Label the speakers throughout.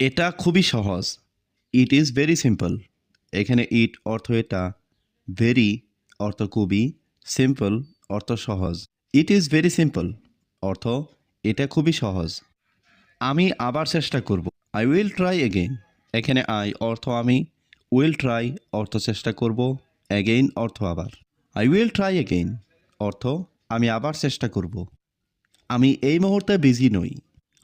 Speaker 1: এটা খুবই সহজ। ইট ইজ ভেরি সিম্পল এখানে ইট অর্থ এটা। ভেরি অর্থ খুবই সিম্পল অর্থ সহজ। ইট ইজ ভেরি সিম্পল অর্থ এটা খুবই সহজ। আমি আবার চেষ্টা করব। আই উইল ট্রাই এগেইন এখানে আই অর্থ আমি উইল ট্রাই অর্থ চেষ্টা করব। এগেইন অর্থ আবার। আই উইল ট্রাই এগেইন অর্থ আমি আবার চেষ্টা করব। আমি এই মুহূর্তে বিজি নই।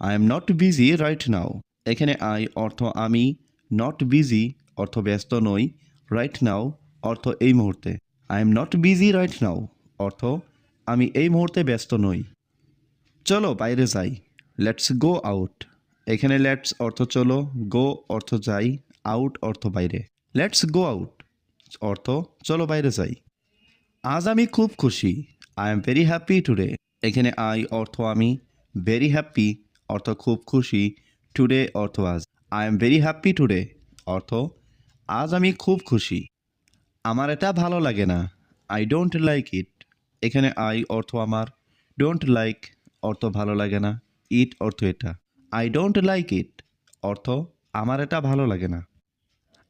Speaker 1: I am not busy right now এখানে আই অর্থ আমি নট বিজি অর্থ ব্যস্ত নই রাইট নাও অর্থ এই মুহূর্তে। I am not busy right now অর্থ আমি এই মুহূর্তে ব্যস্ত নই। চলো বাইরে যাই। লেটস গো আউট এখানে লেটস অর্থ চলো গো অর্থ যাই আউট অর্থ বাইরে। লেটস গো আউট অর্থ চলো বাইরে যাই। আজ আমি খুব খুশি। I am very happy today এখানে আই অর্থ আমি ভেরি হ্যাপি অর্থ খুব খুশি। টুডে অর্থ আজ I am very happy today অর্থ আজ আমি খুব খুশি। আমার এটা ভালো লাগে না। আই ডোন্ট লাইক ইট এখানে আই অর্থ আমার। ডোন্ট লাইক অর্থ ভালো লাগে না। ইট অর্থ এটা। আই ডোন্ট লাইক ইট অর্থ আমার এটা ভালো লাগে না।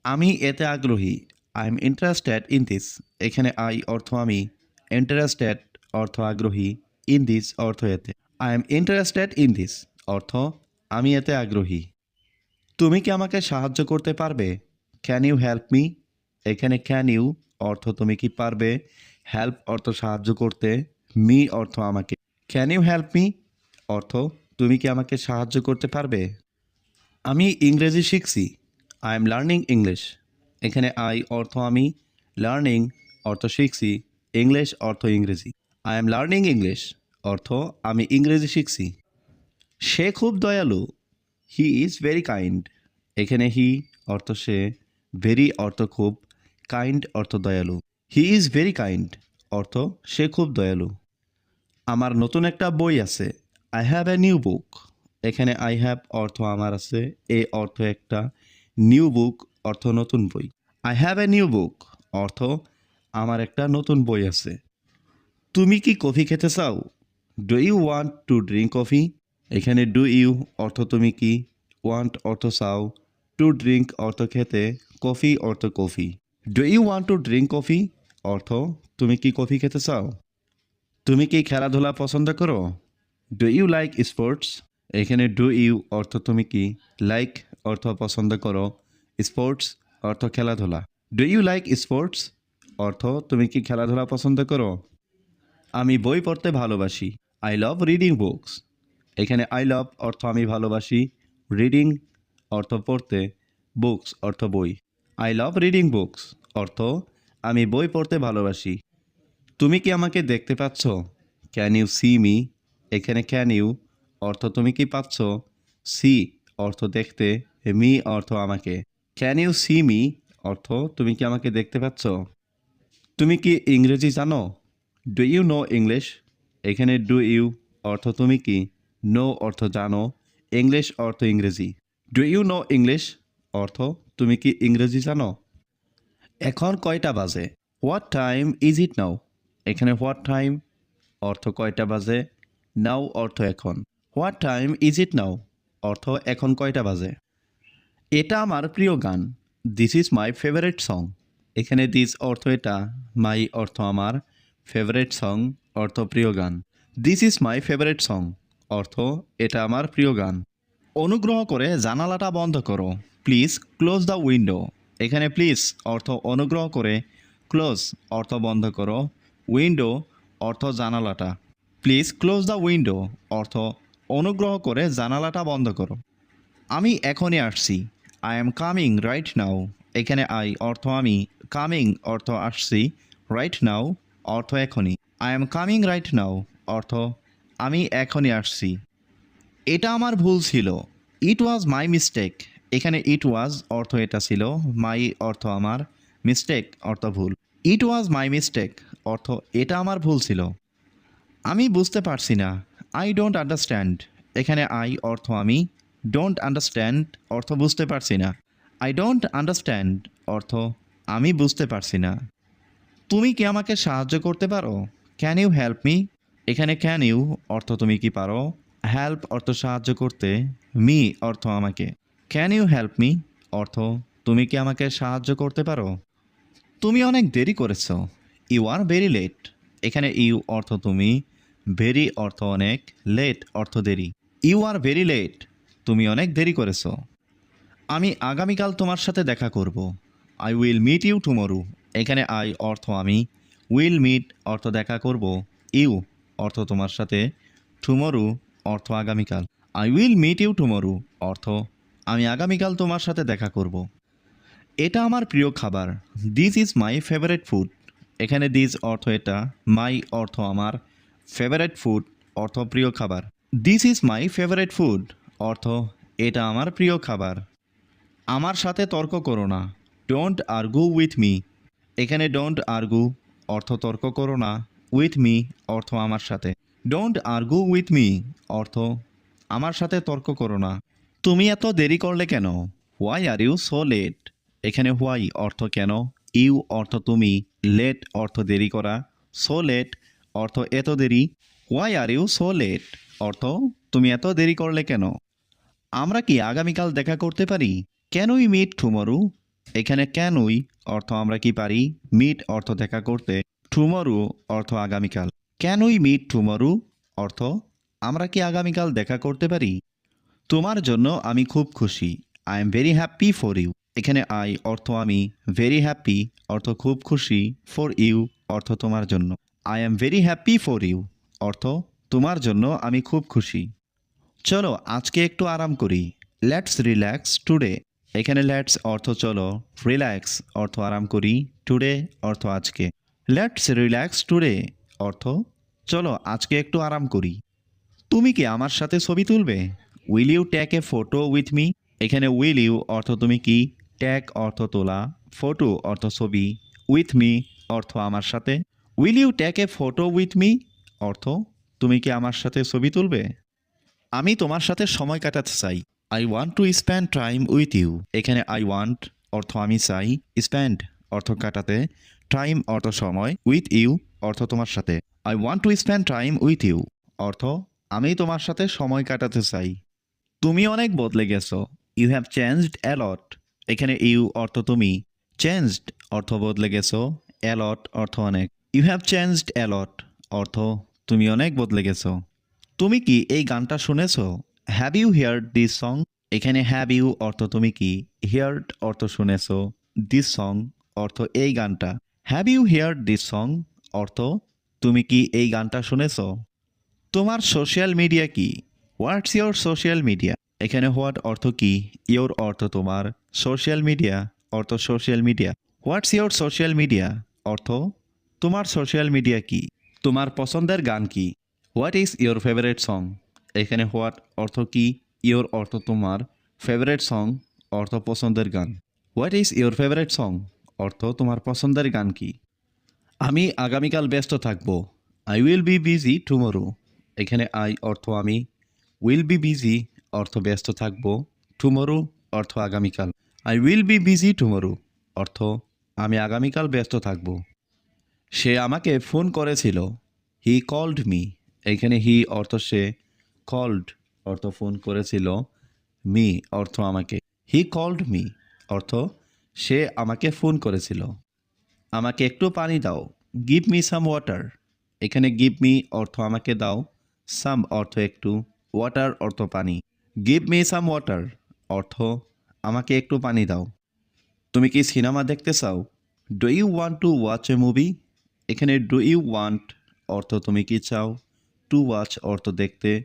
Speaker 1: আমি এতে আগ্রহী। I am interested in this এখানে আই অর্থ আমি। ইন্টারেস্টেড অর্থ আগ্রহী। ইন দিস অর্থ এতে। I am interested in this অর্থ আমি এতে আগ্রহী। তুমি কি আমাকে সাহায্য করতে পারবে? ক্যান ইউ হেল্প মি এখানে ক্যান ইউ অর্থ তুমি কি পারবে? হেল্প অর্থ সাহায্য করতে মি অর্থ আমাকে। ক্যান ইউ হেল্প মি অর্থ তুমি কি আমাকে সাহায্য করতে পারবে? আমি ইংরেজি শিখছি। আই এম লার্নিং ইংলিশ এখানে আই অর্থ আমি লার্নিং অর্থ শিখছি। ইংলিশ অর্থ ইংরেজি। আই এম লার্নিং ইংলিশ অর্থ আমি ইংরেজি শিখছি। সে খুব দয়ালু। হি ইজ ভেরি কাইন্ড এখানে হি অর্থ সে ভেরি অর্থ খুব কাইন্ড অর্থ দয়ালু। হি ইজ ভেরি কাইন্ড অর্থ সে খুব দয়ালু। আমার নতুন একটা বই আছে। I have a new book এখানে আই হ্যাভ অর্থ আমার আছে। এ অর্থ একটা নিউ বুক অর্থ নতুন বই। I have a new book অর্থ আমার একটা নতুন বই আছে। তুমি কি কফি খেতে চাও? Do you want to drink coffee এখানে ডু ইউ অর্থ তুমি কি ওয়ান্ট অর্থ চাও টু ড্রিঙ্ক অর্থ খেতে কফি অর্থ coffee do you want to drink coffee অর্থ, তুমি কি কফি খেতে চাও? তুমি কি খেলাধুলা পছন্দ করো? ডু ইউ লাইক স্পোর্টস এখানে ডু ইউ অর্থ তুমি কি লাইক অর্থ পছন্দ করো স্পোর্টস অর্থ খেলাধুলা. ডু ইউ লাইক স্পোর্টস অর্থ, তুমি কি খেলাধুলা পছন্দ করো? আমি বই পড়তে ভালোবাসি আই লাভ রিডিং বুকস এখানে আই লাভ অর্থ আমি ভালোবাসি রিডিং অর্থ পড়তে বুকস অর্থ বই। আই লাভ রিডিং বুকস অর্থ আমি বই পড়তে ভালোবাসি। তুমি কি আমাকে দেখতে পাচ্ছ? ক্যান ইউ সি মি এখানে ক্যান ইউ অর্থ তুমি কি পাচ্ছ? সি অর্থ দেখতে মি অর্থ আমাকে। ক্যান ইউ সি মি অর্থ তুমি কি আমাকে দেখতে পাচ্ছ? তুমি কি ইংরেজি জানো? ডু ইউ নো ইংলিশ এখানে ডু ইউ অর্থ তুমি কি? নো অর্থ জানো ইংলিশ অর্থ ইংরেজি। ডু ইউ নো ইংলিশ অর্থ? তুমি কি ইংরেজি জানো? এখন কয়টা বাজে? What time is it now এখানে হোয়াট টাইম অর্থ কয়টা বাজে? নাও অর্থ এখন। What time is it now অর্থ এখন কয়টা বাজে? এটা আমার প্রিয় গান। This is my favourite song এখানে দিস অর্থ এটা মাই অর্থ আমার ফেভারিট সং অর্থ প্রিয় গান। This is my favourite song অর্থ, এটা আমার প্রিয় গান। অনুগ্রহ করে জানালাটা বন্ধ করো। Please, close the window. এখানে প্লিজ, অর্থ অনুগ্রহ করে ক্লোজ, অর্থ বন্ধ করো। উইন্ডো, অর্থ জানালাটা। Please, close the window. অর্থ, অনুগ্রহ করে জানালাটা বন্ধ করো। আমি এখনই আসছি। I am coming right now এখানে আই অর্থ আমি। কামিং অর্থ আসছি। রাইট নাও অর্থ এখনই। I am coming right now অর্থ আমি এখনই আসছি। এটা আমার ভুল ছিল। ইট ওয়াজ মাই মিস্টেক এখানে ইট ওয়াজ অর্থ এটা ছিল। মাই অর্থ আমার মিস্টেক অর্থ ভুল। ইট ওয়াজ মাই মিস্টেক অর্থ এটা আমার ভুল ছিল। আমি বুঝতে পারছি না। আই ডোন্ট আন্ডারস্ট্যান্ড এখানে আই অর্থ আমি ডোন্ট আন্ডারস্ট্যান্ড অর্থ বুঝতে পারছি না। আই ডোন্ট আন্ডারস্ট্যান্ড অর্থ আমি বুঝতে পারছি না। তুমি কি আমাকে সাহায্য করতে পারো? ক্যান ইউ হেল্প মি এখানে ক্যান ইউ অর্থ তুমি কি পারো? হেল্প অর্থ সাহায্য করতে। মি অর্থ আমাকে। ক্যান ইউ হেল্প মি অর্থ, তুমি কি আমাকে সাহায্য করতে পারো? তুমি অনেক দেরি করেছ। ইউ আর ভেরি লেট এখানে ইউ অর্থ তুমি। ভেরি অর্থ অনেক। লেট অর্থ দেরি। ইউ আর ভেরি লেট তুমি অনেক দেরি করেছ। আমি আগামীকাল তোমার সাথে দেখা করব। I will meet you tomorrow এখানে আই অর্থ আমি। উইল মিট অর্থ দেখা করব। ইউ অর্থ তোমার সাথে টুমরু অর্থ আগামীকাল। I will meet you tomorrow অর্থ আমি আগামীকাল তোমার সাথে দেখা করব। এটা আমার প্রিয় খাবার। This is my favourite food এখানে দিস অর্থ এটা মাই অর্থ আমার ফেভারেট ফুড অর্থ প্রিয় খাবার। This is my favourite food অর্থ এটা আমার প্রিয় খাবার। আমার সাথে তর্ক করো না। ডোন্ট আর্গু উইথ মি এখানে ডোন্ট আর্গু অর্থ তর্ক করো না। উইথ মি অর্থ আমার সাথে। ডোন্ট আর্গু উইথ মি অর্থ আমার সাথে তর্ক করো না। তুমি এত দেরি করলে কেন? Why are you so late এখানে হোয়াই অর্থ কেন? ইউ অর্থ তুমি। লেট অর্থ দেরি করা। সো লেট অর্থ এত দেরি। Why are you so late অর্থ তুমি এত দেরি করলে কেন? আমরা কি আগামীকাল দেখা করতে পারি? ক্যান উই মিট টুমরু এখানে ক্যান উই অর্থ আমরা কি পারি? মিট অর্থ দেখা করতে। টুমরু অর্থ আগামীকাল। ক্যান উই মিট টুমরু অর্থ আমরা কি আগামীকাল দেখা করতে পারি? তোমার জন্য আমি খুব খুশি। I am very happy for you এখানে আই অর্থ আমি ভেরি হ্যাপি অর্থ খুব খুশি ফর ইউ অর্থ তোমার জন্য। I am very happy for you অর্থ তোমার জন্য আমি খুব খুশি। চলো আজকে একটু আরাম করি। লেটস রিল্যাক্স টুডে এখানে লেটস অর্থ চলো রিল্যাক্স অর্থ আরাম করি। টুডে অর্থ আজকে। লেটস রিল্যাক্স টুডে অর্থ, চলো আজকে একটু আরাম করি। তুমি কি আমার সাথে ছবি তুলবে? Will you take a photo with me এখানে উইল ইউ অর্থ তুমি কি? ট্যাগ অর্থ তোলা। ফটো অর্থ ছবি। উইথ মি অর্থ আমার সাথে। Will you take a photo with me অর্থ, তুমি কি আমার সাথে ছবি তুলবে? আমি তোমার সাথে সময় কাটাতে চাই। I want to spend time with you এখানে আই ওয়ান্ট অর্থ আমি চাই। স্পেন্ড অর্থ কাটাতে। টাইম অর্থ সময় উইথ ইউ অর্থ তোমার সাথে। I want to spend time with you অর্থ আমি তোমার সাথে সময় কাটাতে চাই। তুমি অনেক বদলে গেছো। You have changed a lot এখানে ইউ অর্থ তুমি। চেঞ্জড অর্থ বদলে গেছো। অ্যালট অর্থ অনেক। ইউ হ্যাভ চেঞ্জড অ্যালট অর্থ তুমি অনেক বদলে গেছো। তুমি কি এই গানটা শুনেছো? Have you heard this song এখানে হ্যাভ ইউ অর্থ তুমি কি? হিয়ার্ড অর্থ শুনেছো। দিস সং অর্থ এই গানটা। Have you hear this song অর্থ, তুমি কি এই গানটা শুনেছ? তোমার সোশ্যাল মিডিয়া কি? হোয়াটস ইয়োর সোশ্যাল মিডিয়া এখানে হোয়াট অর্থ কি? ইয়োর অর্থ তোমার সোশ্যাল মিডিয়া অর্থ social media what's your social media অর্থ, তোমার সোশ্যাল মিডিয়া কি? তোমার পছন্দের গান কি? What is your favourite song এখানে হোয়াট অর্থ কি? ইয়োর অর্থ তোমার ফেভারেট সং অর্থ পছন্দের গান. What is your favourite song অর্থ তোমার পছন্দের গান কি? আমি আগামীকাল ব্যস্ত থাকব। I will be busy tomorrow এখানে আই অর্থ আমি। উইল বি বিজি অর্থ ব্যস্ত থাকব। টুমোরো অর্থ আগামীকাল। I will be busy tomorrow অর্থ আমি আগামীকাল ব্যস্ত থাকব। সে আমাকে ফোন করেছিল। হি কল্ড মি এখানে হি অর্থ সে কল্ড অর্থ ফোন করেছিল। মি অর্থ আমাকে। হি কল্ড মি অর্থ সে আমাকে ফোন করেছিল। আমাকে একটু পানি দাও। Give me some water. এখানে গিভ মি অর্থ আমাকে দাও। সাম অর্থ একটু। ওয়াটার অর্থ পানি। Give me some water. অর্থ, আমাকে একটু পানি দাও। তুমি কি সিনেমা দেখতে চাও? Do you want to watch a movie? এখানে ডু ইউ ওয়ান্ট অর্থ তুমি কি চাও? টু ওয়াচ অর্থ দেখতে।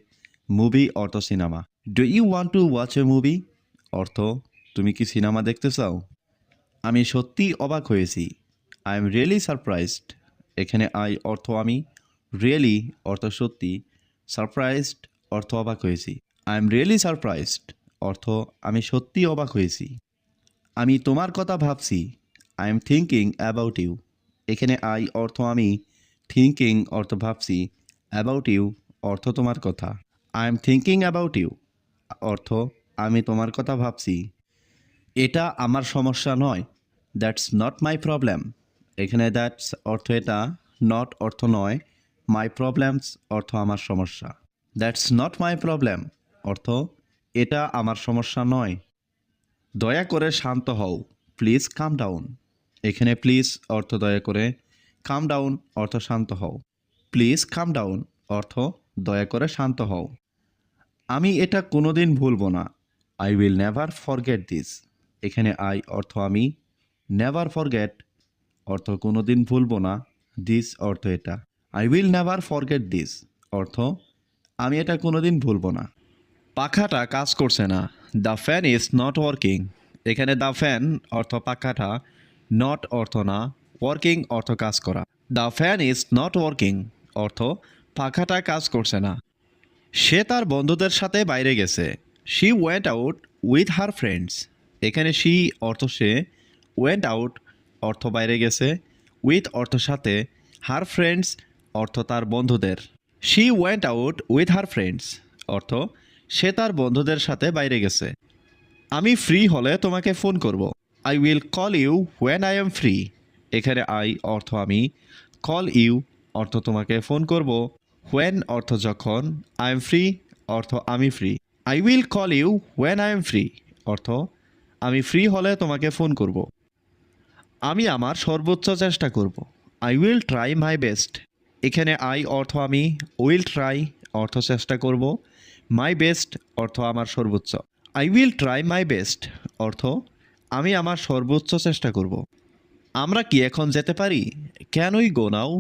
Speaker 1: মুভি অর্থ cinema. Do you want to watch a movie? অর্থ, তুমি কি সিনেমা দেখতে চাও? আমি সত্যি অবাক হয়েছি। আই এম রিয়েলি সারপ্রাইজড এখানে আই অর্থ আমি রিয়েলি অর্থ সত্যি। সারপ্রাইজড অর্থ অবাক হয়েছি। আই এম রিয়েলি সারপ্রাইজড অর্থ আমি সত্যি অবাক হয়েছি। আমি তোমার কথা ভাবছি। I am thinking about you এখানে আই অর্থ আমি থিঙ্কিং অর্থ ভাবছি। অ্যাবাউট ইউ অর্থ তোমার কথা। I am thinking about you অর্থ আমি তোমার কথা ভাবছি। এটা আমার সমস্যা নয় দ্যাটস নট মাই প্রবলেম এখানে দ্যাটস অর্থ এটা নট অর্থ নয় মাই প্রবলেমস অর্থ আমার সমস্যা। দ্যাটস নট মাই প্রবলেম অর্থ এটা আমার সমস্যা নয়। দয়া করে শান্ত হও প্লিজ কাম ডাউন এখানে প্লিজ অর্থ দয়া করে কাম ডাউন অর্থ শান্ত হও। প্লিজ কাম ডাউন অর্থ দয়া করে শান্ত হও। আমি এটা কোনোদিন ভুলব না। I will never forget this এখানে আই অর্থ আমি। নেভার ফরগেট অর্থ কোনো দিন ভুলব না। দিস অর্থ এটা। I will never forget this অর্থ আমি এটা কোনো দিন ভুলব না। পাখাটা কাজ করছে না। The fan is not working এখানে দ্য ফ্যান অর্থ পাখাটা নট অর্থ না। ওয়ার্কিং অর্থ কাজ করা। The fan is not working অর্থ পাখাটা কাজ করছে না। সে তার বন্ধুদের সাথে বাইরে গেছে। She went out with her friends এখানে সি অর্থ সে ওয়েন্ট আউট অর্থ বাইরে গেছে উইথ অর্থ সাথে হার ফ্রেন্ডস অর্থ তার বন্ধুদের। She went out with her friends অর্থ সে তার বন্ধুদের সাথে বাইরে গেছে। আমি ফ্রি হলে তোমাকে ফোন করব। I will call you when I am free এখানে আই অর্থ আমি কল ইউ অর্থ তোমাকে ফোন করব। হোয়েন অর্থ যখন আই এম ফ্রি অর্থ আমি free I will call you when I am free অর্থ আমি ফ্রি হলে তোমাকে ফোন করব। আমি আমার সর্বোচ্চ চেষ্টা করব। I will try my best এখানে আই অর্থ আমি উইল ট্রাই অর্থ চেষ্টা করব। মাই বেস্ট অর্থ আমার সর্বোচ্চ। I will try my best অর্থ আমি আমার সর্বোচ্চ চেষ্টা করব। আমরা কি এখন যেতে পারি? কেনই গো নাও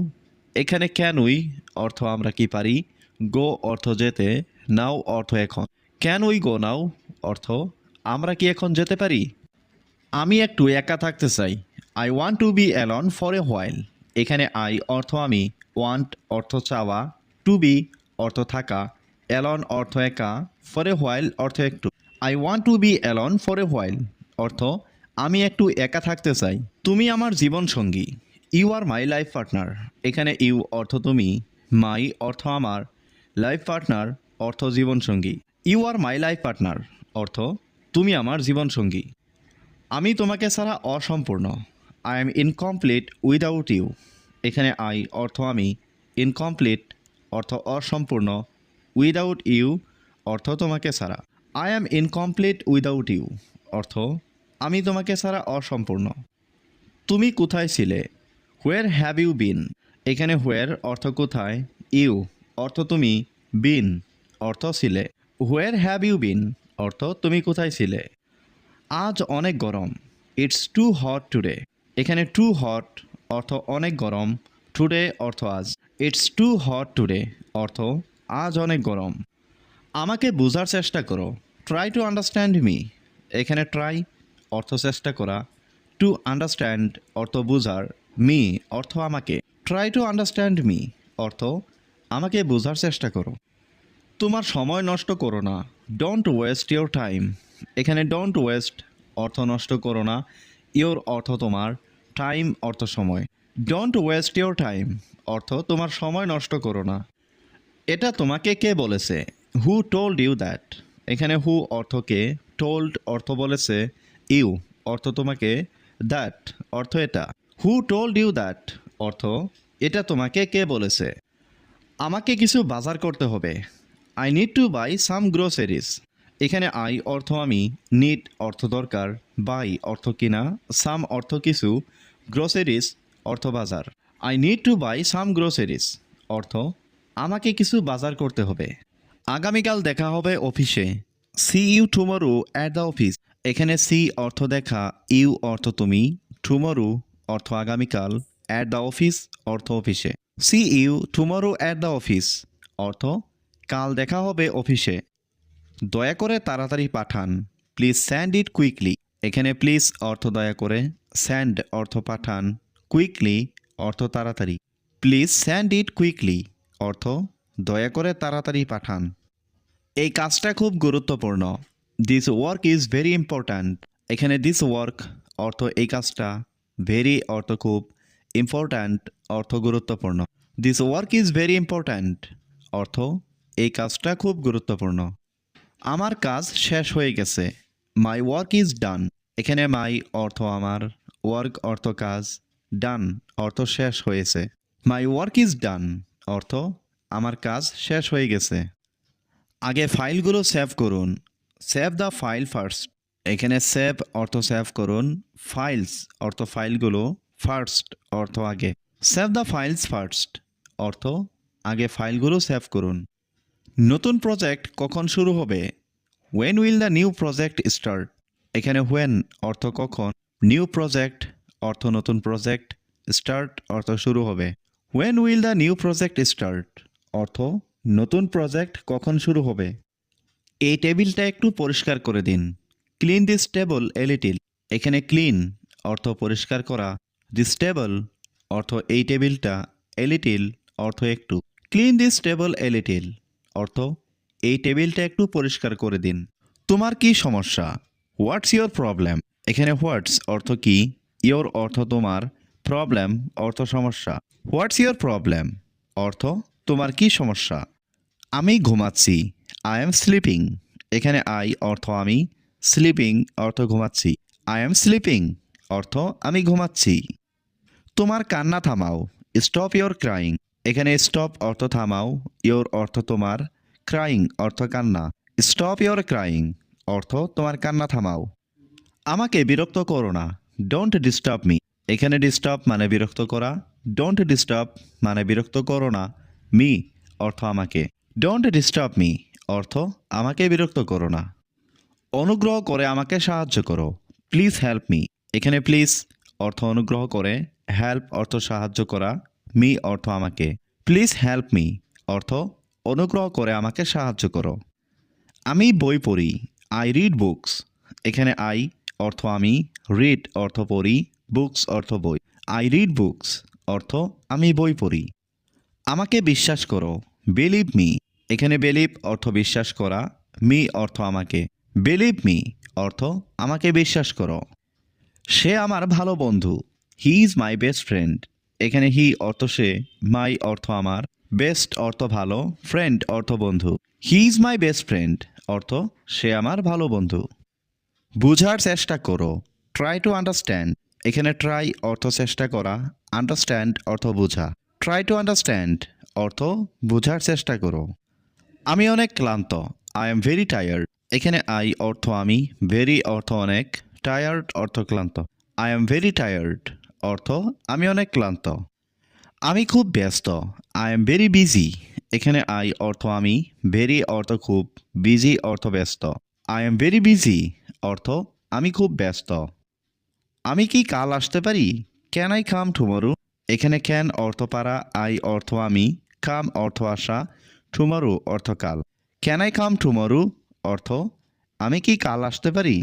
Speaker 1: এখানে কেনই অর্থ আমরা কি পারি? গো অর্থ যেতে নাও অর্থ এখন। কেনই গো নাও অর্থ আমরা কি এখন যেতে পারি? আমি একটু একা থাকতে চাই। I want to be alone for a while এখানে আই অর্থ আমি ওয়ান্ট অর্থ চাওয়া টু বি অর্থ থাকা অ্যালন অর্থ একা ফর এ হোয়াইল অর্থ একটু। I want to be alone for a while অর্থ, আমি একটু একা থাকতে চাই। তুমি আমার জীবন সঙ্গী। You are my life partner এখানে ইউ অর্থ তুমি মাই অর্থ আমার। লাইফ পার্টনার অর্থ জীবনসঙ্গী you are my life partner অর্থ তুমি আমার জীবনসঙ্গী। আমি তোমাকে ছাড়া অসম্পূর্ণ। I am incomplete without you এখানে আই অর্থ আমি। ইনকমপ্লিট অর্থ অসম্পূর্ণ। উইদাউট ইউ অর্থ তোমাকে ছাড়া। I am incomplete without you অর্থ, আমি তোমাকে ছাড়া অসম্পূর্ণ। তুমি কোথায় ছিলে? হোয়ার হ্যাভ ইউ বিন এখানে হোয়ার অর্থ কোথায়? ইউ অর্থ তুমি বিন অর্থ ছিলে। হোয়ার হ্যাভ ইউ বিন অর্থ, তুমি কোথায় ছিলে? আজ অনেক গরম। ইটস টু হট টুডে এখানে টু হট অর্থ, অনেক গরম। টুডে অর্থ, আজ। ইটস টু হট টুডে অর্থ, আজ অনেক গরম। আমাকে বোঝার চেষ্টা করো। ট্রাই টু আন্ডারস্ট্যান্ড মি এখানে ট্রাই অর্থ, চেষ্টা করা। টু আন্ডারস্ট্যান্ড অর্থ, বোঝার। মি অর্থ, আমাকে। ট্রাই টু আন্ডারস্ট্যান্ড মি অর্থ, আমাকে বোঝার চেষ্টা করো। তোমার সময় নষ্ট করো না। ডোন্ট ওয়েস্ট ইওর টাইম এখানে ডোন্ট ওয়েস্ট অর্থ নষ্ট করো না। ইওর অর্থ তোমার টাইম অর্থ সময়। ডোন্ট ওয়েস্ট ইওর টাইম অর্থ তোমার সময় নষ্ট করো না। এটা তোমাকে কে বলেছে? হু টোল্ড ইউ দ্যাট এখানে হু অর্থকে টোল্ড অর্থ বলেছে ইউ অর্থ তোমাকে দ্যাট অর্থ এটা। হু টোল্ড ইউ দ্যাট অর্থ এটা তোমাকে কে বলেছে? আমাকে কিছু বাজার করতে হবে। I need to buy some groceries এখানে আই অর্থ আমি নিড অর্থ দরকার বাই অর্থ কিনা সাম অর্থ কিছু গ্রোসারিস অর্থ বাজার। I need to buy some groceries অর্থ আমাকে কিছু বাজার করতে হবে। আগামীকাল দেখা হবে অফিসে। See you tomorrow at the office এখানে সি অর্থ দেখা ইউ অর্থ তুমি টুমরো অর্থ আগামীকাল অ্যাট দ্য অফিস অর্থ অফিসে। See you tomorrow at the office অর্থ কাল দেখা হবে অফিসে। দয়া করে তাড়াতাড়ি পাঠান। প্লিজ স্যান্ড ইট কুইকলি এখানে প্লিজ অর্থ দয়া করে। স্যান্ড অর্থ পাঠান। কুইকলি অর্থ তাড়াতাড়ি। প্লিজ স্যান্ড ইট কুইকলি অর্থ দয়া করে তাড়াতাড়ি পাঠান। এই কাজটা খুব গুরুত্বপূর্ণ। This work is very important এখানে দিস ওয়ার্ক অর্থ এই কাজটা ভেরি অর্থ খুব ইম্পর্ট্যান্ট অর্থ গুরুত্বপূর্ণ। This work is very important অর্থ এই কাজটা খুব গুরুত্বপূর্ণ। আমার কাজ শেষ হয়ে গেছে। মাই ওয়ার্ক ইজ ডান এখানে মাই অর্থ আমার ওয়ার্ক অর্থ কাজ ডান অর্থ শেষ হয়েছে। মাই ওয়ার্ক ইজ ডান অর্থ আমার কাজ শেষ হয়ে গেছে। আগে ফাইলগুলো সেভ করুন। সেভ দ্য ফাইল ফার্স্ট এখানে সেভ অর্থ সেভ করুন। ফাইলস অর্থ ফাইলগুলো ফার্স্ট অর্থ আগে। সেভ দ্য ফাইলস ফার্স্ট অর্থ আগে ফাইলগুলো সেভ করুন। নতুন প্রজেক্ট কখন শুরু হবে? When will the new project start এখানে হোয়েন অর্থ কখন? নিউ প্রজেক্ট অর্থ নতুন প্রজেক্ট স্টার্ট অর্থ শুরু হবে। When will the new project start অর্থ, নতুন প্রজেক্ট কখন শুরু হবে? এই টেবিলটা একটু পরিষ্কার করে দিন। Clean this table a little এখানে ক্লিন অর্থ পরিষ্কার করা। দিস টেবল অর্থ এই টেবিলটা এ লিটিল অর্থ একটু। Clean this table a little অর্থ, এই টেবিলটা একটু পরিষ্কার করে দিন। তোমার কি সমস্যা? হোয়াটস ইয়োর প্রবলেম এখানে হোয়াটস অর্থ কি? ইয়োর অর্থ তোমার। প্রবলেম অর্থ সমস্যা। হোয়াটস ইয়োর প্রবলেম অর্থ, তোমার কি সমস্যা? আমি ঘুমাচ্ছি। আই এম স্লিপিং এখানে আই অর্থ আমি। স্লিপিং অর্থ ঘুমাচ্ছি। আই এম স্লিপিং অর্থ আমি ঘুমাচ্ছি। তোমার কান্না থামাও। স্টপ ইয়োর ক্রাইং এখানে স্টপ অর্থ থামাও ইয়োর অর্থ তোমার ক্রাইং অর্থ কান্না। স্টপ ইয়োর ক্রাইং অর্থ তোমার কান্না থামাও। আমাকে বিরক্ত করো না ডোন্ট ডিস্টার্ব মি এখানে ডিস্টার্ব মানে বিরক্ত করা ডোন্ট ডিস্টার্ব মানে বিরক্ত করো না মি অর্থ আমাকে। ডোন্ট ডিস্টার্ব মি অর্থ আমাকে বিরক্ত করো না। অনুগ্রহ করে আমাকে সাহায্য করো প্লিজ হেল্প মি এখানে প্লিজ অর্থ অনুগ্রহ করে হেল্প অর্থ সাহায্য করা। মি অর্থ আমাকে। Please help me. অর্থ, অনুগ্রহ করে আমাকে সাহায্য করো। আমি বই পড়ি। I read books. এখানে আই অর্থ আমি, রিড অর্থ পড়ি, বুকস অর্থ বই। আই রিড বুকস, অর্থ আমি বই পড়ি। আমাকে বিশ্বাস করো। Believe me. এখানে বিলিভ অর্থ বিশ্বাস করা, মি অর্থ আমাকে। Believe me. অর্থ আমাকে বিশ্বাস করো। সে আমার ভালো বন্ধু। He is my best friend. এখানে হি অর্থ সে মাই অর্থ আমার বেস্ট অর্থ ভালো ফ্রেন্ড অর্থ বন্ধু he is my best friend অর্থ সে আমার ভালো বন্ধু। বুঝার চেষ্টা করো ট্রাই টু আন্ডারস্ট্যান্ড এখানে ট্রাই অর্থ চেষ্টা করা আন্ডারস্ট্যান্ড অর্থ বোঝা ট্রাই টু আন্ডারস্ট্যান্ড অর্থ বোঝার চেষ্টা করো। আমি অনেক ক্লান্ত আই এম ভেরি টায়ার্ড এখানে আই অর্থ আমি ভেরি অর্থ অনেক টায়ার্ড অর্থ ক্লান্ত আই এম ভেরি টায়ার্ড অর্থ, আমি অনেক ক্লান্ত। আমি খুব ব্যস্ত। আই এম ভেরি বিজি এখানে আই অর্থ আমি ভেরি অর্থ খুব বিজি অর্থ ব্যস্ত। আই এম ভেরি বিজি অর্থ, আমি খুব ব্যস্ত। আমি কি কাল আসতে পারি? ক্যান আই কাম টুমরু এখানে ক্যান অর্থ পারা আই অর্থ আমি কাম অর্থ আসা টুমরু অর্থ কাল। ক্যান আই কাম টুমরু অর্থ, আমি কি কাল আসতে পারি?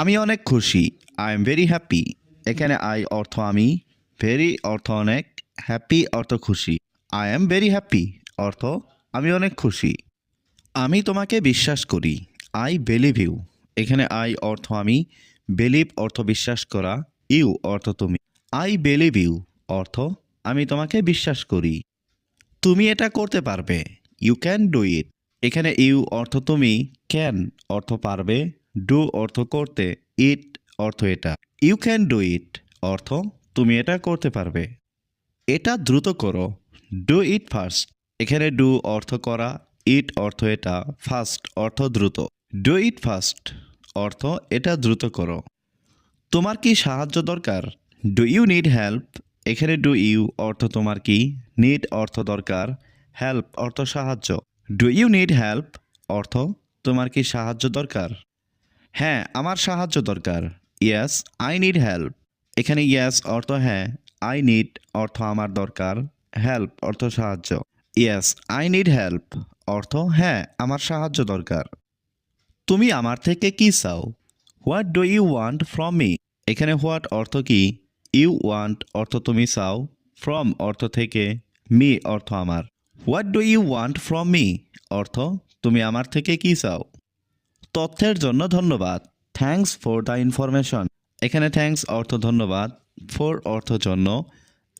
Speaker 1: আমি অনেক খুশি। আই এম ভেরি হ্যাপি এখানে আই অর্থ আমি ভেরি অর্থ অনেক হ্যাপি অর্থ খুশি। আই এম ভেরি হ্যাপি অর্থ আমি অনেক খুশি। আমি তোমাকে বিশ্বাস করি আই বিলিভ ইউ এখানে আই অর্থ আমি বিলিভ অর্থ বিশ্বাস করা ইউ অর্থ তুমি। আই বিলিভ ইউ অর্থ আমি তোমাকে বিশ্বাস করি। তুমি এটা করতে পারবে ইউ ক্যান ডু ইট এখানে ইউ অর্থ তুমি ক্যান অর্থ পারবে ডু অর্থ করতে ইট অর্থ এটা। ইউ ক্যান ডু ইট অর্থ তুমি এটা করতে পারবে। এটা দ্রুত করো। ডু ইট ফার্স্ট এখানে ডু অর্থ করা ইট অর্থ এটা ফার্স্ট অর্থ দ্রুত। ডু ইট ফার্স্ট অর্থ এটা দ্রুত করো। তোমার কি সাহায্য দরকার? ডু ইউ নিড হেল্প এখানে ডু ইউ অর্থ তোমার কি? নিড অর্থ দরকার। হেল্প অর্থ সাহায্য। ডু ইউ নিড হেল্প অর্থ তোমার কি সাহায্য দরকার? হ্যাঁ আমার সাহায্য দরকার। ইয়েস আই নিড হেল্প এখানে ইয়েস অর্থ হ্যাঁ আই নিড অর্থ আমার দরকার হেল্প অর্থ সাহায্য। ইয়েস আই নিড হেল্প অর্থ হ্যাঁ আমার সাহায্য দরকার। তুমি আমার থেকে কি চাও? What do you want from me এখানে হোয়াট অর্থ কি? ইউ ওয়ান্ট অর্থ তুমি চাও? ফ্রম অর্থ থেকে মি অর্থ আমার। What do you want from me অর্থ তুমি আমার থেকে কি চাও? তথ্যের জন্য ধন্যবাদ। Thanks for the information. এখানে থ্যাঙ্কস অর্থ ধন্যবাদ, ফর অর্থ জন্য,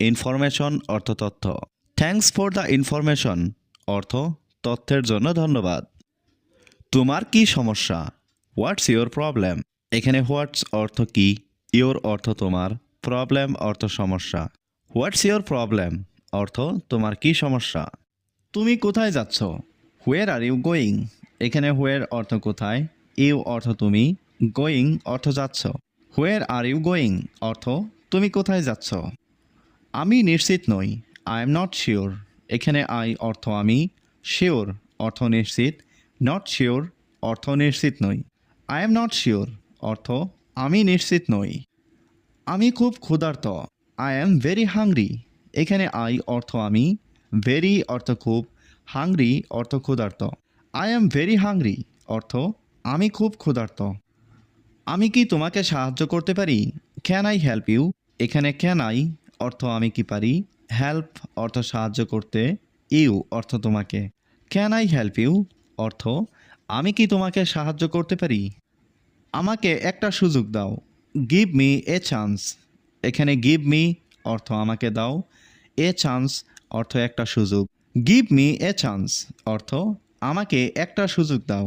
Speaker 1: ইনফরমেশন অর্থ তথ্য। থ্যাঙ্কস ফর দ্য ইনফরমেশন অর্থ তথ্যের জন্য ধন্যবাদ। তোমার কি সমস্যা? হোয়াটস ইয়োর প্রবলেম এখানে হোয়াটস অর্থ কি? ইয়োর অর্থ তোমার প্রবলেম অর্থ সমস্যা। হোয়াটস ইয়োর প্রবলেম অর্থ তোমার কি সমস্যা? তুমি কোথায় যাচ্ছ? হোয়ের আর ইউ গোয়িং এখানে হোয়ের অর্থ কোথায়? ইউ অর্থ তুমি গোয়িং অর্থ যাচ্ছ। হোয়ার আর ইউ গোয়িং অর্থ তুমি কোথায় যাচ্ছ? আমি নিশ্চিত নই, আই এম নট শিওর। এখানে আই অর্থ আমি শিওর, অর্থ নিশ্চিত। নট শিওর, অর্থ নিশ্চিত নই। আই এম নট শিওর, অর্থ আমি নিশ্চিত নই। আমি খুব ক্ষুধার্ত, আই এম ভেরি হাংরি। এখানে আই অর্থ আমি, ভেরি অর্থ খুব, হাংরি অর্থ ক্ষুধার্ত। আই এম ভেরি হাংরি, অর্থ আমি খুব ক্ষুধার্ত। আমি কি তোমাকে সাহায্য করতে পারি? ক্যান আই হেল্প ইউ এখানে ক্যান আই অর্থ আমি কি পারি? হেল্প অর্থ সাহায্য করতে ইউ অর্থ তোমাকে। ক্যান আই হেল্প ইউ অর্থ, আমি কি তোমাকে সাহায্য করতে পারি? আমাকে একটা সুযোগ দাও। গিভ মি এ চান্স এখানে গিভ মি অর্থ আমাকে দাও। এ চান্স অর্থ একটা সুযোগ। গিভ মি এ চান্স অর্থ, আমাকে একটা সুযোগ দাও।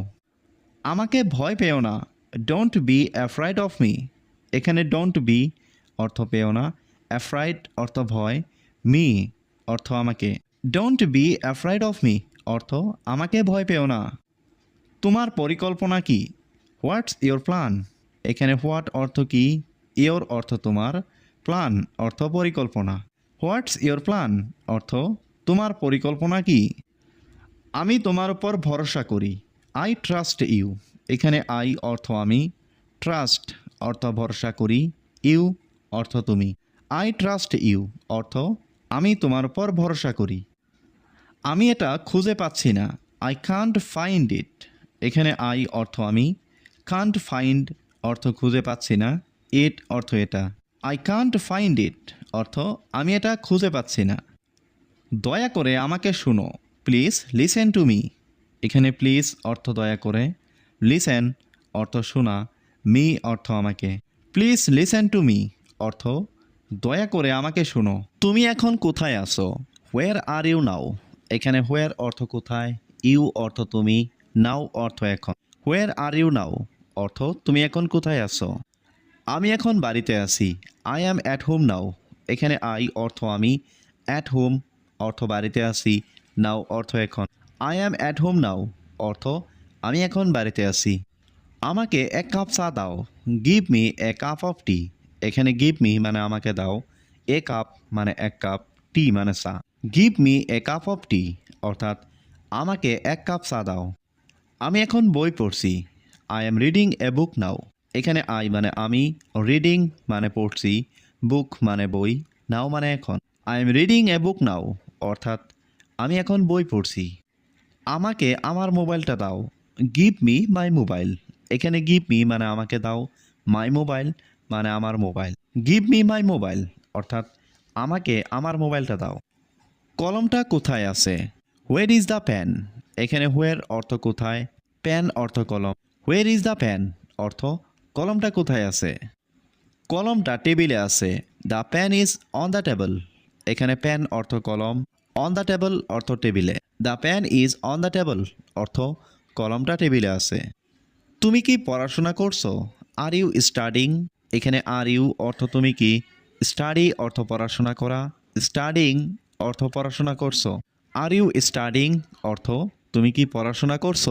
Speaker 1: আমাকে ভয় পেও না। Don't be afraid of me এখানে ডোন্ট বি অর্থ পেও না। অ্যাফ্রাইড অর্থ ভয়। মি অর্থ আমাকে। Don't be afraid of me অর্থ আমাকে ভয় পেও না। তোমার পরিকল্পনা কি? হোয়াটস ইয়োর প্ল্যান এখানে হোয়াট অর্থ কি? ইয়োর অর্থ তোমার। প্ল্যান অর্থ পরিকল্পনা। হোয়াটস ইয়োর প্ল্যান অর্থ তোমার পরিকল্পনা কি? আমি তোমার উপর ভরসা করি। আই ট্রাস্ট ইউ এখানে আই অর্থ আমি, ট্রাস্ট অর্থ ভরসা করি, ইউ অর্থ তুমি। আই ট্রাস্ট ইউ অর্থ আমি তোমার উপর ভরসা করি। আমি এটা খুঁজে পাচ্ছি না। I can't find it. এখানে আই অর্থ আমি, কান্ট ফাইন্ড অর্থ খুঁজে পাচ্ছি না, ইট অর্থ এটা। আই কান্ট ফাইন্ড ইট অর্থ আমি এটা খুঁজে পাচ্ছি না। দয়া করে আমাকে শুনো। Please listen to me. এখানে প্লিজ অর্থ দয়া করে। লিসেন অর্থ শোনা মি অর্থ আমাকে। প্লিজ লিসেন টু মি অর্থ দয়া করে আমাকে শোনো। তুমি এখন কোথায় আছো? হোয়ার আর ইউ নাও এখানে হোয়ার অর্থ কোথায়? ইউ অর্থ তুমি। নাও অর্থ এখন। হোয়ার আর ইউ নাও অর্থ তুমি এখন কোথায় আছো? আমি এখন বাড়িতে আছি। I am at home now এখানে আই অর্থ আমি। অ্যাট হোম অর্থ বাড়িতে আছি। নাও অর্থ এখন। I am at home now অর্থ আমি এখন বাড়িতে আছি। আমাকে এক কাপ চা দাও। Give me a cup of tea এখানে গিভ মি মানে আমাকে দাও। এ কাপ মানে এক কাপ টি মানে চা। Give me a cup of tea অর্থাৎ আমাকে এক কাপ চা দাও। আমি এখন বই পড়ছি। I am reading a book now এখানে আই মানে আমি রিডিং মানে পড়ছি। বুক মানে বই নাও মানে এখন। I am reading a book now অর্থাৎ আমি এখন বই পড়ছি। আমাকে আমার মোবাইলটা দাও। গিভ মি মাই মোবাইল এখানে গিভ মি মানে আমাকে দাও মাই মোবাইল মানে আমার mobile give me my mobile অর্থাৎ আমাকে আমার মোবাইলটা দাও। কলমটা কোথায় আছে? হোয়ার ইজ দ্য প্যান এখানে হোয়ার অর্থ কোথায়? প্যান অর্থ কলম। হোয়ার ইজ দ্য প্যান অর্থ কলমটা কোথায় আছে? কলমটা টেবিলে আছে। The pen is on the table এখানে প্যান অর্থ কলম। অন দ্য টেবল অর্থ টেবিলে। The pen is on the table অর্থ কলমটা টেবিলে আছে। তুমি কি পড়াশোনা করছ? আর ইউ স্টাডিং এখানে আর ইউ অর্থ তুমি কি? স্টাডি অর্থ পড়াশোনা করা। স্টাডিং অর্থ পড়াশোনা করছ। আর ইউ স্টাডিং অর্থ তুমি কি পড়াশোনা করছ?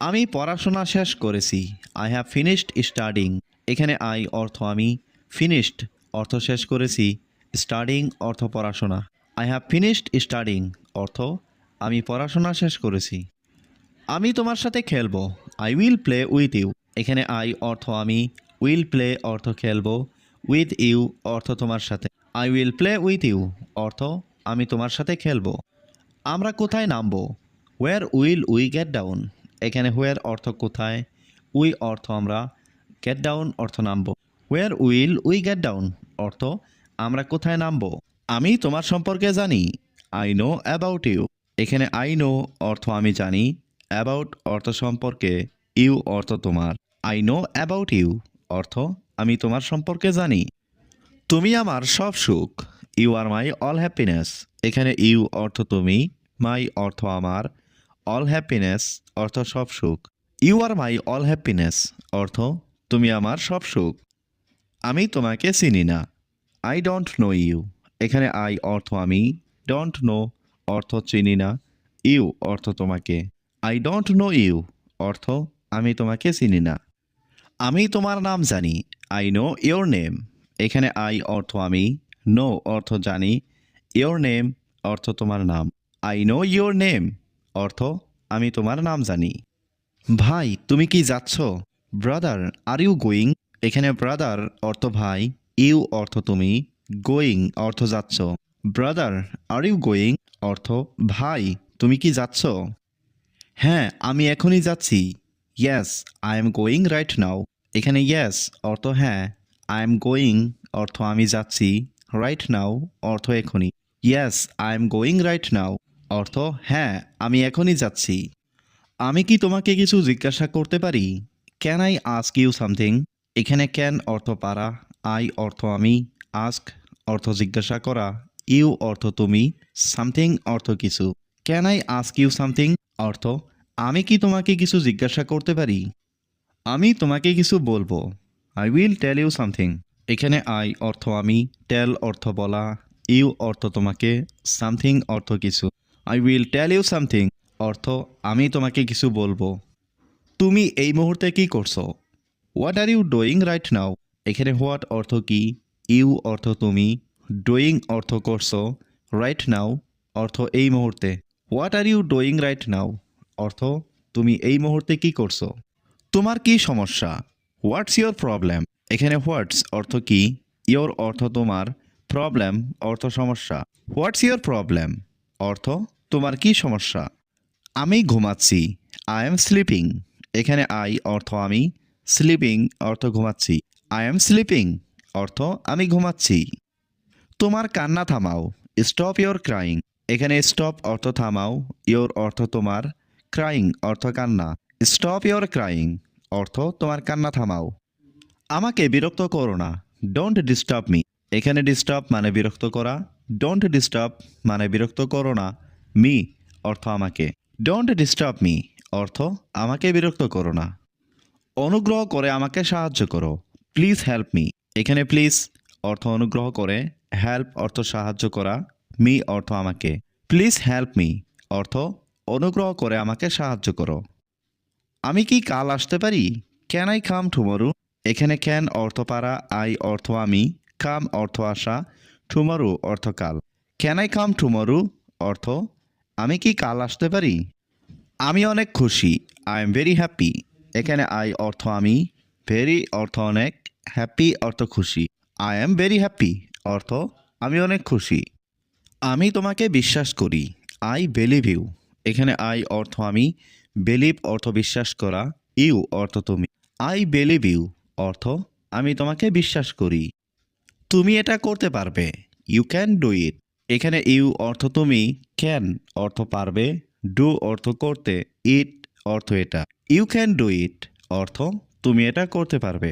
Speaker 1: আমি পড়াশোনা শেষ করেছি। আই হ্যাভ ফিনিশড স্টাডিং এখানে আই অর্থ আমি ফিনিশড অর্থ শেষ করেছি। স্টাডিং অর্থ পড়াশোনা। আই হ্যাভ ফিনিশড স্টাডিং অর্থ আমি পড়াশোনা শেষ করেছি। আমি তোমার সাথে খেলব। I will play with you এখানে আই অর্থ আমি। উইল প্লে অর্থ খেলব। উইথ ইউ অর্থ তোমার সাথে। I will play with you অর্থ আমি তোমার সাথে খেলব। আমরা কোথায় নামবো? Where will we get down এখানে হোয়ার অর্থ কোথায়? উই অর্থ আমরা গেট ডাউন অর্থ নামবো। Where will we get down অর্থ আমরা কোথায় নামবো? আমি তোমার সম্পর্কে জানি। আই নো অ্যাবাউট ইউ এখানে আই নো অর্থ আমি জানি। অ্যাবাউট অর্থ সম্পর্কে ইউ অর্থ তোমার। আই নো অ্যাবাউট ইউ অর্থ আমি তোমার সম্পর্কে জানি। তুমি আমার সব সুখ। You are my all happiness এখানে ইউ অর্থ তুমি মাই অর্থ আমার। অল হ্যাপিনেস অর্থ সব সুখ। You are my all happiness অর্থ তুমি আমার সব সুখ। আমি তোমাকে চিনি না। আই ডোন্ট নো ইউ এখানে আই অর্থ আমি ডোন্ট নো অর্থ চিনি না। ইউ অর্থ তোমাকে। আই ডোন্ট নো ইউ অর্থ, আমি তোমাকে চিনি না। আমি তোমার নাম জানি আই নো ইয়োর নেম এখানে আই অর্থ আমি নো অর্থ জানি ইয়োর নেম অর্থ তোমার নাম। আই নো ইয়োর নেম অর্থ আমি তোমার নাম জানি। ভাই, তুমি কি যাচ্ছ? ব্রাদার আর ইউ গোয়িং এখানে ব্রাদার অর্থ ভাই ইউ অর্থ তুমি গোয়িং অর্থ যাচ্ছ। ব্রাদার আর ইউ গোয়িং অর্থ ভাই, তুমি কি যাচ্ছ? হ্যাঁ আমি এখনই যাচ্ছি। Yes I am going right now এখানে ইয়েস অর্থ হ্যাঁ। আই এম গোয়িং অর্থ আমি যাচ্ছি। রাইট নাও অর্থ এখনই। Yes I am going right now অর্থ হ্যাঁ আমি এখনই যাচ্ছি। আমি কি তোমাকে কিছু জিজ্ঞাসা করতে পারি? Can I ask you something এখানে ক্যান অর্থ পারা। আই অর্থ আমি। আস্ক অর্থ জিজ্ঞাসা করা। ইউ অর্থ তুমি। সামথিং অর্থ কিছু। Can I ask you something অর্থ আমি কি তোমাকে কিছু জিজ্ঞাসা করতে পারি? আমি তোমাকে কিছু বলব। I will tell you something এখানে আই অর্থ আমি টেল অর্থ বলা ইউ অর্থ তোমাকে সামথিং অর্থ কিছু। I will tell you something অর্থ আমি তোমাকে কিছু বলব। তুমি এই মুহূর্তে কি করছ? What are you doing right now এখানে হোয়াট অর্থ কি? ইউ অর্থ তুমি। ডুইং অর্থ করছ রাইট নাও অর্থ এই মুহূর্তে। What are you doing right now অর্থ, তুমি এই মুহূর্তে কি করছ? তোমার কি সমস্যা? হোয়াটস ইয়োর প্রবলেম এখানে হোয়াটস অর্থ কি? ইয়োর অর্থ তোমার প্রবলেম অর্থ সমস্যা। হোয়াটস ইয়োর প্রবলেম অর্থ, তোমার কি সমস্যা? আমি ঘুমাচ্ছি আই এম স্লিপিং এখানে আই অর্থ আমি স্লিপিং অর্থ ঘুমাচ্ছি। আই এম স্লিপিং অর্থ আমি ঘুমাচ্ছি। তোমার কান্না থামাও স্টপ ইয়োর ক্রাইং এখানে স্টপ অর্থ থামাও ইয়োর অর্থ তোমার ক্রাইং অর্থ কান্না। স্টপ ইয়োর ক্রাইং অর্থ তোমার কান্না থামাও। আমাকে বিরক্ত করো না ডোন্ট ডিস্টার্ব মি এখানে ডিস্টার্ব মানে বিরক্ত করা ডোন্ট ডিস্টার্ব মানে বিরক্ত করো না মি অর্থ আমাকে। ডোন্ট ডিস্টার্ব মি অর্থ আমাকে বিরক্ত করো না। অনুগ্রহ করে আমাকে সাহায্য করো প্লিজ হেল্প মি এখানে প্লিজ অর্থ অনুগ্রহ করে হেল্প অর্থ সাহায্য করা মি অর্থ আমাকে। প্লিজ হেল্প মি অর্থ অনুগ্রহ করে আমাকে সাহায্য করো। আমি কি কাল আসতে পারি? ক্যান আই কাম টুমরু এখানে ক্যান অর্থ পারা আই অর্থ আমি কাম অর্থ আসা টুমরু অর্থ কাল। ক্যান আই কাম টুমরু অর্থ, আমি কি কাল আসতে পারি? আমি অনেক খুশি আই এম ভেরি হ্যাপি এখানে আই অর্থ আমি ভেরি অর্থ অনেক হ্যাপি অর্থ খুশি। আই এম ভেরি হ্যাপি অর্থ, আমি অনেক খুশি। আমি তোমাকে বিশ্বাস করি আই বিলিভ ইউ এখানে আই অর্থ আমি বেলিভ অর্থ বিশ্বাস করা ইউ অর্থ তুমি। আই বিলিভ ইউ অর্থ আমি তোমাকে বিশ্বাস করি। তুমি এটা করতে পারবে ইউ ক্যান ডু ইট এখানে ইউ অর্থ তুমি ক্যান অর্থ পারবে ডু অর্থ করতে ইট অর্থ এটা। ইউ ক্যান ডু ইট অর্থ তুমি এটা করতে পারবে।